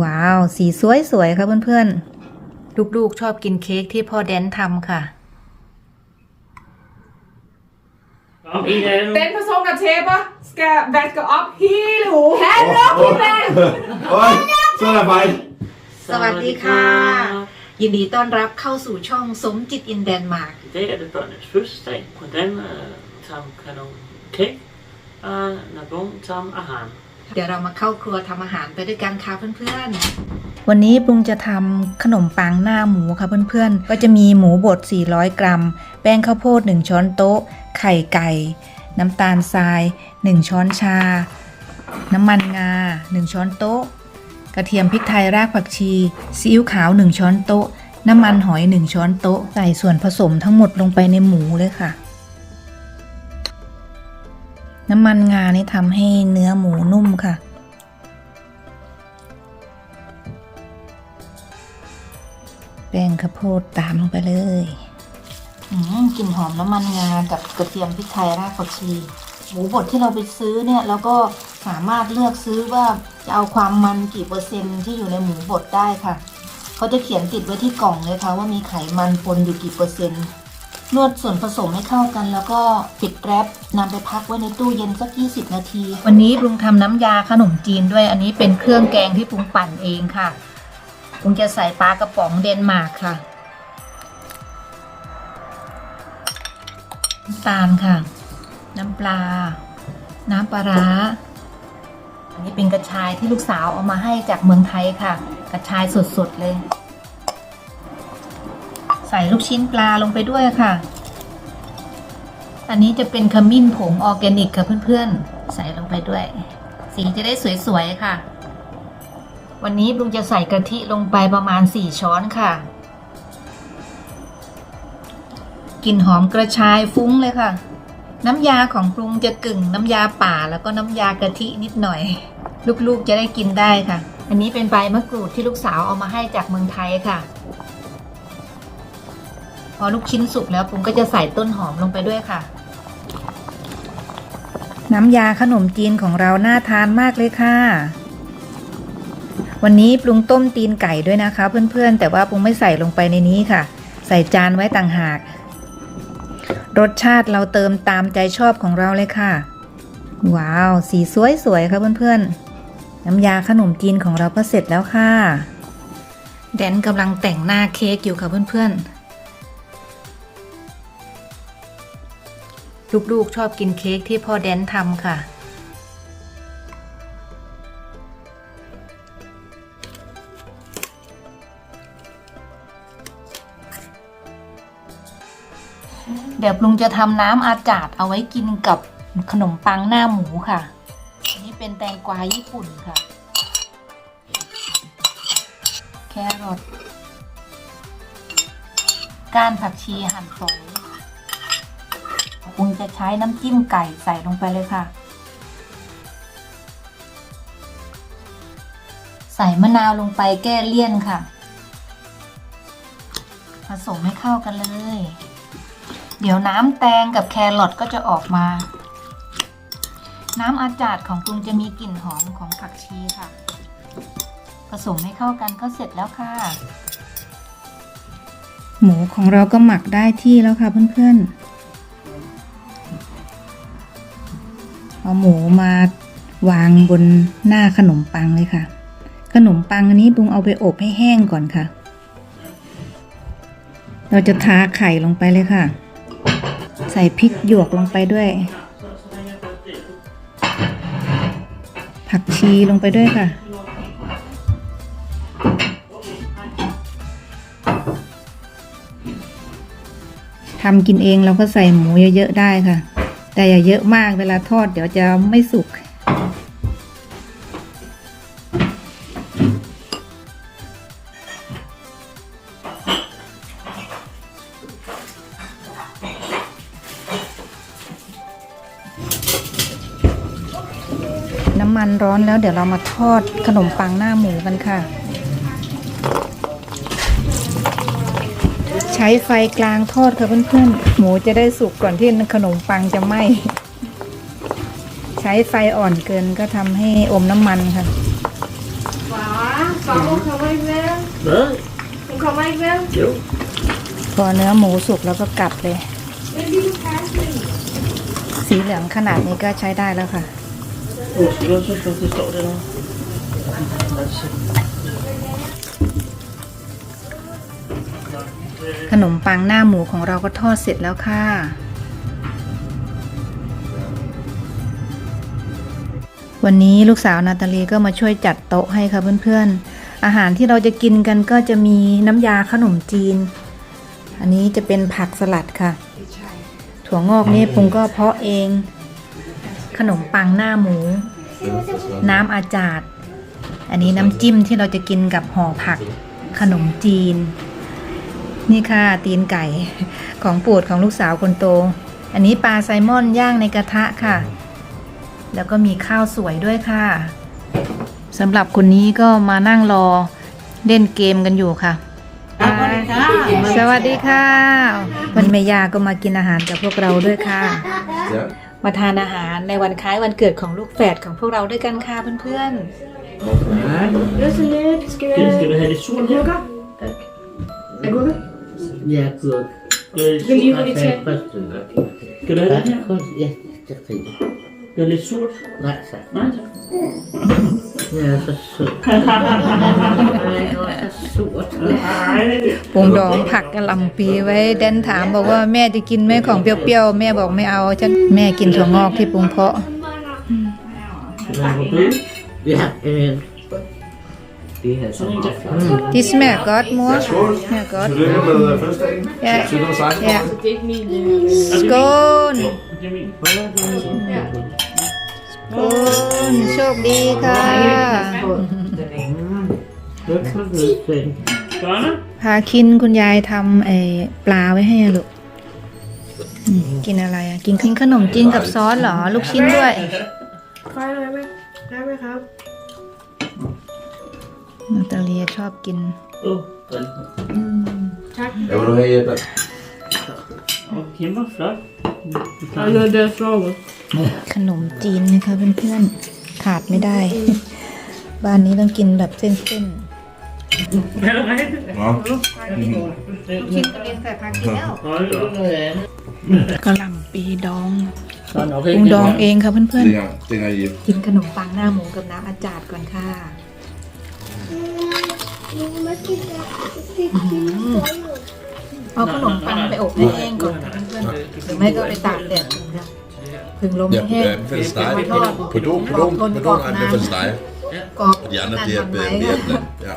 ว้าว สีสวยสวยๆค่ะเพื่อนๆ ลูกๆชอบกินเค้กที่พ่อแดนทำค่ะ Kom igen. Den person, der tæpper, skal vaske op hele ugen. Hallo, Kibben! Oj, så er der fejl. สวัสดีค่ะ ยินดีต้อนรับเข้าสู่ช่องสมจิตอินแดนมาร์ก I dag er det børnenes fødselsdag. Hvordan øh, tager kan nogle kage, og Nabon tager ahan. เดี๋ยวเรามาเข้าครัวทำอาหารไปด้วยกันค่ะเพื่อนๆ วันนี้ปรุงจะทำขนมปังหน้าหมูค่ะเพื่อนๆ ก็จะมีหมูบด 400 กรัม แป้งข้าวโพด 1 ช้อนโต๊ะ ไข่ไก่ น้ำตาลทราย 1 ช้อนชา น้ำมันงา 1 ช้อนโต๊ะ กระเทียมพริกไทยรากผักชีซีอิ๊วขาว 1 ช้อนโต๊ะ น้ำมันหอย 1 ช้อนโต๊ะ ใส่ส่วนผสมทั้งหมดลงไปในหมูเลยค่ะ น้ำมันงานี่ทำให้เนื้อหมูนุ่มค่ะ แป้งข้าวโพดตามลงไปเลยอืมกลิ่นหอมน้ำมันงากับกระเทียมพริกไทยรากผักชีหมูบดที่เราไปซื้อเนี่ยเราก็สามารถเลือกซื้อว่าจะเอาความมันกี่เปอร์เซ็นต์ที่อยู่ในหมูบดได้ค่ะเขาจะเขียนติดไว้ที่กล่องเลยค่ะว่ามีไขมันปนอยู่กี่เปอร์เซ็นต์ นวดส่วนผสมให้เข้ากันแล้วก็ปิดแรปนำไปพักไว้ในตู้เย็นสัก 20 นาที วันนี้ปรุงทำน้ำยาขนมจีนด้วยอันนี้เป็นเครื่องแกงที่ปรุงปั่นเองค่ะปรุงจะใส่ปลากระป๋องเดนมาร์กค่ะน้ำตาลค่ะ น้ำปลา น้ำปลาร้า อันนี้เป็นกระชายที่ลูกสาวเอามาให้จากเมืองไทยค่ะ กระชายสดๆเลย ใส่ลูกชิ้นปลาลงไปด้วยค่ะ อันนี้จะเป็นขมิ้นผงออร์แกนิกค่ะเพื่อนๆ ใส่ลงไปด้วย สีจะได้สวยๆค่ะ วันนี้ลุงจะใส่กะทิลงไปประมาณ 4 ช้อนค่ะ กลิ่นหอมกระชายฟุ้งเลยค่ะ น้ำยาของปรุงจะกึ่งน้ำยาป่าแล้วก็น้ำยากะทินิดหน่อย ลูกๆจะได้กินได้ค่ะ อันนี้เป็นใบมะกรูดที่ลูกสาวเอามาให้จากเมืองไทยค่ะ อลูกชิ้นสุกแล้วปรุงก็จะใส่ต้นหอมลงไปด้วยค่ะ น้ำยาขนมจีนของเราน่าทานมากเลยค่ะ วันนี้ปรุงต้มตีนไก่ด้วยนะคะ เพื่อนๆ แต่ว่าปรุงไม่ใส่ลงไปในนี้ค่ะ ใส่จานไว้ต่างหาก รสชาติเราเติมตามใจชอบของเราเลยค่ะ ว้าว สีสวยๆค่ะเพื่อนๆ น้ำยาขนมจีนของเราก็เสร็จแล้วค่ะแดนกำลังแต่งหน้าเค้กอยู่ค่ะเพื่อนๆ ลูกๆชอบกินเค้กที่พ่อแดนทำค่ะ เดี๋ยวปรุงจะทำน้ำอาจาดเอาไว้กินกับขนมปังหน้าหมูค่ะ อันนี้เป็นแตงกวาญี่ปุ่นค่ะ แครอทก้านผักชีหั่นฝอย ปรุงจะใช้น้ำจิ้มไก่ใส่ลงไปเลยค่ะ ใส่มะนาวลงไปแก้เลี่ยนค่ะ ผสมให้เข้ากันเลย เดี๋ยวน้ำแตงกับแครอทก็จะออกมา น้ำอาจาดของปรุงจะมีกลิ่นหอมของผักชีค่ะ ผสมให้เข้ากันก็เสร็จแล้วค่ะหมูของเราก็หมักได้ที่แล้วค่ะเพื่อนๆ เอาหมูมาวางบนหน้าขนมปังเลยค่ะ ขนมปังอันนี้ปรุงเอาไปอบให้แห้งก่อนค่ะ เราจะทาไข่ลงไปเลยค่ะ ใส่พริกหยวกลงไปด้วย ผักชีลงไปด้วยค่ะทำกินเองเราก็ใส่หมูเยอะๆได้ค่ะ แต่อย่าเยอะมากเวลาทอดเดี๋ยวจะไม่สุก น้ำมันร้อนแล้วเดี๋ยวเรามาทอดขนมปังหน้าหมูกันค่ะ ช้ไฟกลางทอดค่ะเพื่อนๆ หมูจะได้สุกก่อนที่ขนมปังจะไหม้ ใช้ไฟอ่อนเกินก็ทำให้อมน้ำมันค่ะ Far. Farmor kommer ikke mere. Hvad? Hun kommer ikke mere. Jo. พอเนื้อหมูสุกแล้วก็กลับเลย Men lige du passe. สีเหลืองขนาดนี้ก็ใช้ได้แล้วค่ะ Åh, skal du også have det står der nu? ขนมปังหน้าหมูของเราก็ทอดเสร็จแล้วค่ะ วันนี้ลูกสาวนาตาลีก็มาช่วยจัดโต๊ะให้ค่ะเพื่อนๆ อาหารที่เราจะกินกันก็จะมีน้ำยาขนมจีน อันนี้จะเป็นผักสลัดค่ะ ถั่วงอกนี่ปรุงก็เพาะเอง ขนมปังหน้าหมู น้ำอาจาดอันนี้น้ำจิ้มที่เราจะกินกับห่อผักขนมจีน นี่ค่ะ ตีนไก่ของโปรดของลูกสาวคนโต อันนี้ปลาไซลมอนย่างในกระทะค่ะ แล้วก็มีข้าวสวยด้วยค่ะสำหรับคนนี้ก็มานั่งรอเล่นเกมกันอยู่ค่ะ สวัสดีค่ะวันเมยาก็มากินอาหารกับพวกเราด้วยค่ะ Ja. มาทานอาหารในวันคล้ายวันเกิดของลูกแฝดของพวกเราด้วยกันค่ะเพื่อน Løse jako Gölesur pastırma. Görelim ya. Gölesur. Naksa. Naksa. Ja, så surt. Nej, så surt. Nej. ปรุงดองผักกะหล่ำปีไว้แดนถามบอกว่าแม่จะกินไหมของเปรี้ยวๆ แม่บอกไม่เอาฉันแม่กินถั่วงอกที่ปรุงเพาะ Ja, men det her er så Sådan en meget. der. Det smager godt, mor. Ja, skål. smager godt. Tillykke med øh, fødselsdagen. Ja. 1716 Ja. år. Det er ikke min. øh, Skål! Jo, det er min. โอ้ยโชคดีค่ะ Det er så lidt. Børne? พาคินคุณยายทำไอ้ปลาไว้ให้อะลูกอืมกินอะไรอะ กินกินขนมจีนกับซอสเหรอ ลูกชิ้นด้วย Får jeg noget med? Nej, med ham. นาตาเลียชอบกิน Åh, den. Tak. Ja, vil du have hjælp? Åh, kæmpe flot. Og noget der sovet. ขนมจีนนะคะเพื่อนๆขาดไม่ได้ บ้านนี้ต้องกินแบบเส้น Er det rigtigt? Nå. ๆชิ้นก็เรียนใส่ผักกินแล้ว Hold da op. กะหล่ำปีดอง Så er nok ปรุง ikke ดองเองค่ะเพื่อน Det er, det er hjælp. ๆกินขนมปังหน้าหมูกับน้ำอาจาดก่อนค่ะ เอาขนมปังไปอบให้แห้งก่อนค่ะเพื่อนๆหรือไม่ก็ไปตากแดดก่อนค่ะถึงลม Ja, ให้แห้ง ja, anbefales dig. มาทอด På don, på don, på don anbefales dig. กรอบ De andre, นาน de er ทำไว้ mere blandt. Ja.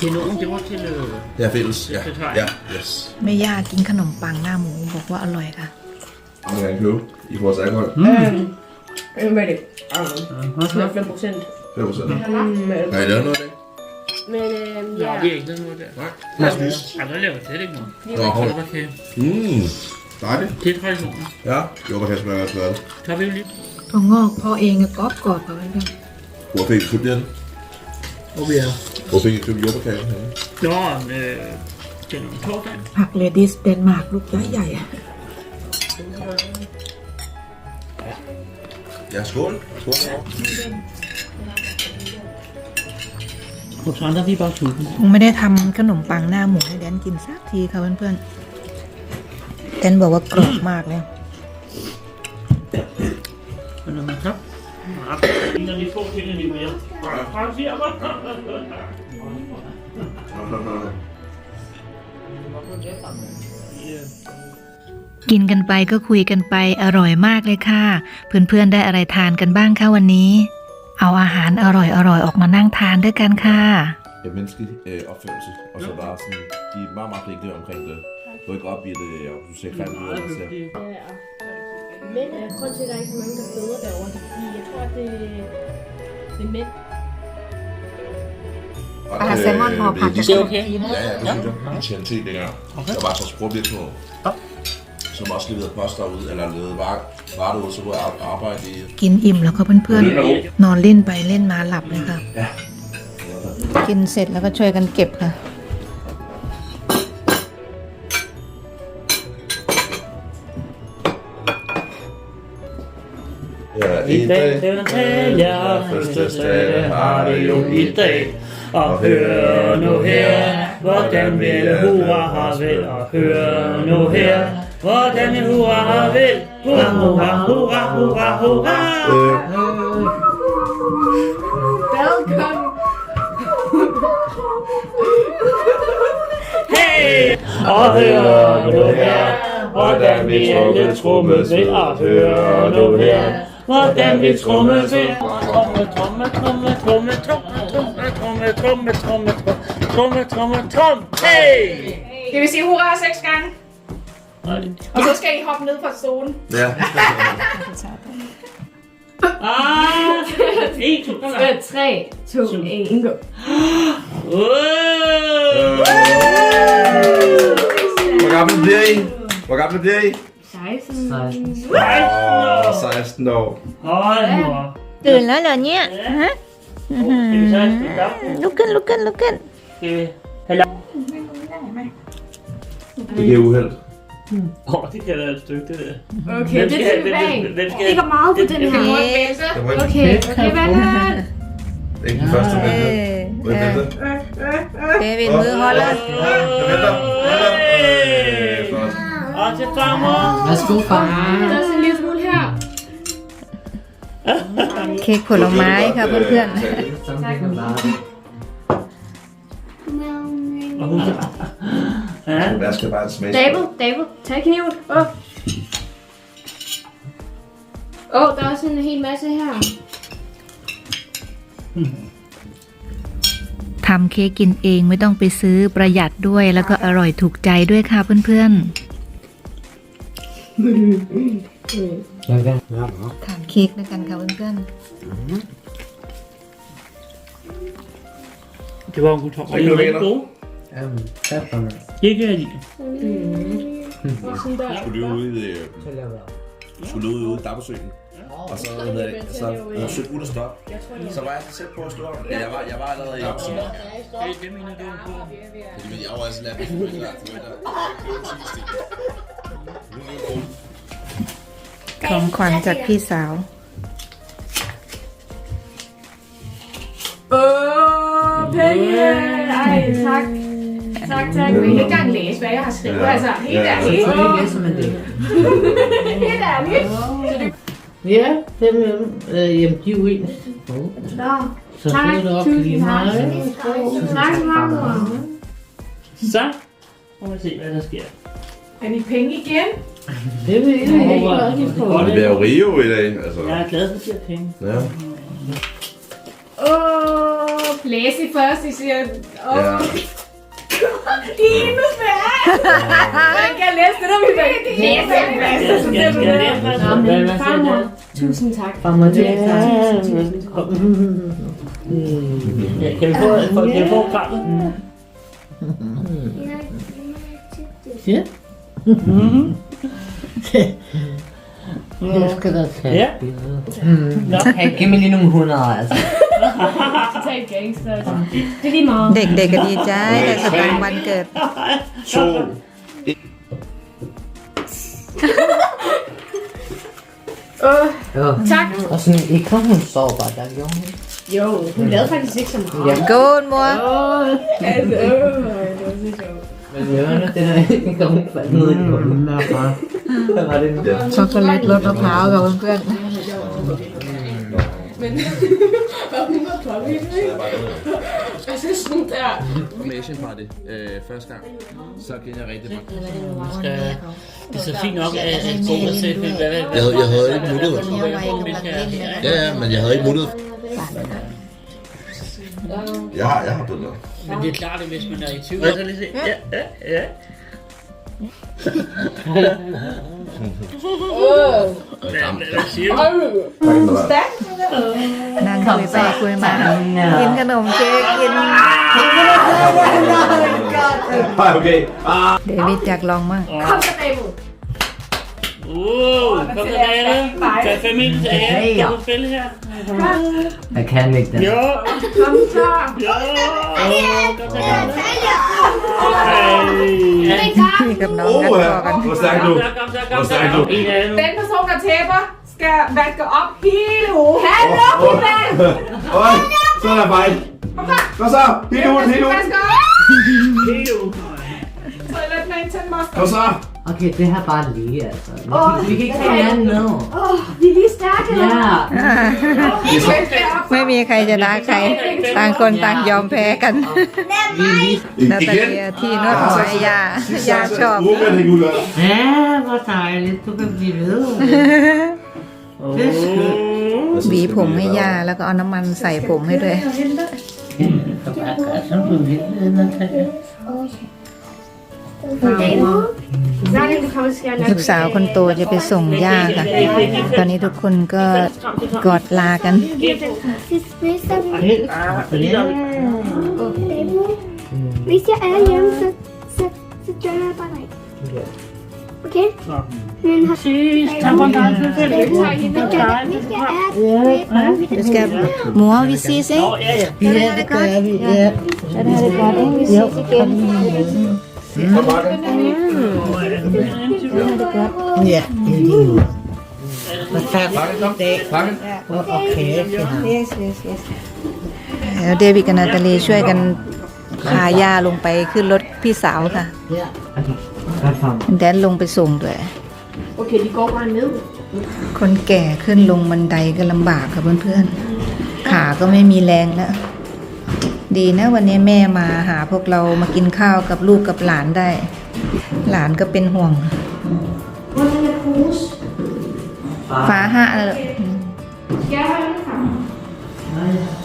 Til nogen, det var til... øh, Ja, fælles. Ja, ja, yes. ไม่ยากกินขนมปังหน้าหมูบอกว่าอร่อยค่ะ Må jeg gerne købe i forhold til alkohol? Øhm, hvad er det? Hvad så? 5 procent. 5 procent. Mm, øh, Har I lavet noget af det? men øhm, Ja, ja. det er ikke sådan noget der. Nej. Lad os spise. Ej, der laver slet ikke noget. Nå, hold. Det var kæmpe. Mm, dejligt. Det er traditionen. Ja, jordbærkage smager også godt. Tager vi jo lidt. ถั่วงอกพ่อเองก็กรอบกรอบค่ะเพื่อน Hvor fik I købt den? Og vi er... Hvor fik I købt jordbærkage? henne? Nå, øh... Det er nogle torsdag. ๆผักเลดิสเดน มาร์กลูกใหญ่ๆ Ja, skål. Skål. Hos andre, vi er bare sultne. คงไม่ได้ทำขนมปังหน้าหมูให้แดนกินสักทีค่ะเพื่อนๆแดนบอกว่ากรอบมากเลย Men når man så... Når de få ting, de mere. Bare siger mig. กินกันไปก็คุยกันไปอร่อยมากเลยค่ะ เพื่อนๆได้อะไรทานกันบ้างคะวันนี้ เอาอาหารอร่อยๆอออกมานั่งทานด้วยกันค่ะ Ja, menneskelig øh, opførsel. Og så bare sådan, de er meget, meget flinke omkring det. Gå ikke op i det, og du ser grimt ud, eller ser. Ja. Men øh, grunden til, at der er ikke så mange, der føder derovre, det er fordi, jeg tror, det, det er mænd. Og, Bare salmon og det- pakke det- Det er okay. Ja, ja, det synes jeg. I TNT dengang. Der var så sprogvirksomhed. Som også leverede post derude, eller lavede varer, varer derude, så kunne jeg ar- arbejde i... กินอิ่มแล้วก็เพื่อนๆ นอนเล่นไปเล่นมาหลับเลยค่ะ กินเสร็จแล้วก็ช่วยกันเก็บค่ะ Ja, i dag den tælger fødselsdag har det jo i dag. Og hør nu her, hvordan vil hurra har vel. Og hør nu her, hvordan en hurra har vel. Hurra, hurra, hurra, hurra, hurra. Velkommen. Hey! Og hør nu her, hvordan vi alle trummes ved. Og hør nu her, hvordan vi trummes ved. Tromme, tromme, tromme, tromme, tromme, tromme, tromme, tromme, tromme, tromme, tromme, tromme, hey! Det vil sige hurra seks gange. Nej. Mm. Og så skal I hoppe ned fra zonen. Ja. Ah, 1, 2, 3, 2, 1, gå. Hvor gammel bliver I? Hvor gammel bliver I? 16. 16 år. 16 år. Hold nu. Du er lala nye. Lukken, Okay. Hello. Det er uheld. Mm. Oh, det kan være et stykke, det der. Okay, det er det, det, det ligger meget på den her. Okay, okay, okay, hvad det er ikke den første, øh, øh, øh, der venter. Ja. David nedholder. Der venter. Og til farmor. Værsgo, far. Der er en lille smule her. Kæk på lomai, her på den. Tak. Og hun Ja. Der skal bare en smags. David, David, tag kniven. Åh. Åh, oh, der er også en hel masse her. ๆทำเค้กกินเองไม่ต้องไปซื้อประหยัดด้วยแล้วก็อร่อยถูกใจด้วยค่ะเพื่อนๆทานเค้กด้วยกันค่ะเพื่อน Det var hun tog. Og I var Ähm, Pfeffer. Gegeri. Skulle jo ud, øh, skulle ud ude i Dabbersøen. Og så, hvad det, så jeg var søgt uden at stoppe. Så var jeg så tæt på at stå om. Jeg var, jeg var allerede i opsen. Hvem mener du på? Fordi jeg var altså lagt på det der. Kom ขวัญจากพี่สาว Åh, penge! Ej, tak. Tak, tak. Jeg vil ikke engang læse, hvad jeg har skrevet. Altså, helt Ja, ærligt. Selvfølgelig læser man det. Helt ærligt. Ja, dem øh, jamen, de er jo ens. Nå, Så Tak, det er op lige tak. meget. tak så mor. Så må vi se, hvad der sker. Er det penge igen? Det vil jeg ikke rigtig på. Og det bliver jo Rio i dag, altså. Jeg er glad for de her penge. Ja. Åh, blæse i først. I siger, åh, Ja. Det Dine Hvordan kan jeg læse det, når vi bare læse det? Læse Farmor, tusind tak. Farmor, tusind tak. Tusind tak. Mm. Kan vi få, kan vi få krammet? Ja. Ja. Jeg skal da tage Ja. et billede. Mm. Nå. Hey, giv mig lige nogle hundrede, altså. Totalt gangster. altså. Det er lige meget. เด็กๆก็ดีใจแต่กำลังวันเกิด To. Jo. Tak. Og sådan, ikke kom hun sov bare der, gjorde hun ikke? Jo, hun lavede faktisk ikke så meget. Ja. God mor Altså, øh, det var så sjovt. Men hjørnet, det er ikke kom hun faldt ned i gulvet derfra. Hvad var det nu? ช็อกโกแลตรสมะพร้าวค่ะเพื่อน Men, og hun var påvirket, ikke? Altså sådan der. Med Asian Party øh, første gang, så kender jeg rigtig godt. Skal, det er så fint nok, at at gå og se, hvad, hvad, hvad, Jeg havde, jeg havde ikke mulighed. Ja, ja, men jeg havde ikke mulighed. Jeg har, jeg har blevet med. Men det er klart, at hvis man er i tvivl, så lige se. Ja, ja, ja. นั่งคุยไปคุยมากินขนมเค้กกิน Hej, okay. เดวิดอยากลองมั่ง Kom så, David. Wow, kom så Rianne. Tag familien til ære. Kan du spille? Jeg kan ikke det. Jo. Kom så. Jo. Kom så Rianne. Hvor stærk du? Hvor stærk du? Den person, der tæpper, skal vaske op hele ugen. Hallo, Kibel! Øj, så er der fejl. Kom så, hele ugen, hele ugen. Hele ugen. Så lad det lidt med en. Kom så. Okay, det her bare lige, altså. Vi, kan- vi kan ikke tage andet med. Vi er lige stærke. Ja. ไม่มีใครจะด่าใคร ต่างคนต่างยอมแพ้กัน Vi er lige... นาตาเลียที่นวดหัวให้ยายาชอบ Ruben, helt ud. Ja, hvor dejligt. Du kan blive ved. Det er skønt. หวีผมให้ย่าแล้วก็เอาน้ำมันใส่ผมให้ด้วย Så bare ลูกสาวคนโตจะไปส่งย่าค่ะ ตอนนี้ทุกคนก็กอดลากัน Hvis jeg er hjemme, så, så, så dør jeg bare dig. Okay? Men har Du skal mor, vi ses, ikke? Ja, det gør vi. Ja. Ja, det har det godt, ikke? Vi ses igen. Kom, Marke. Ja, i lige måde. Og tak Marke, kom. Marke. Okay. Yes, yes, yes. แล้วเดวิดกับนาตาลีช่วยกันพาย่าลงไปขึ้นรถพี่สาวค่ะ Ja. Godt for mig. แดนลงไปส่งด้วย Okay, de går bare ned. คนแก่ขึ้นลงบันไดก็ลำบากค่ะเพื่อนๆขาก็ไม่มีแรงแล้ว ดีนะวันนี้แม่มาหาพวกเรามากินข้าวกับลูกกับหลานได้ หลานก็เป็นห่วง ฟ้าหะเลย Skal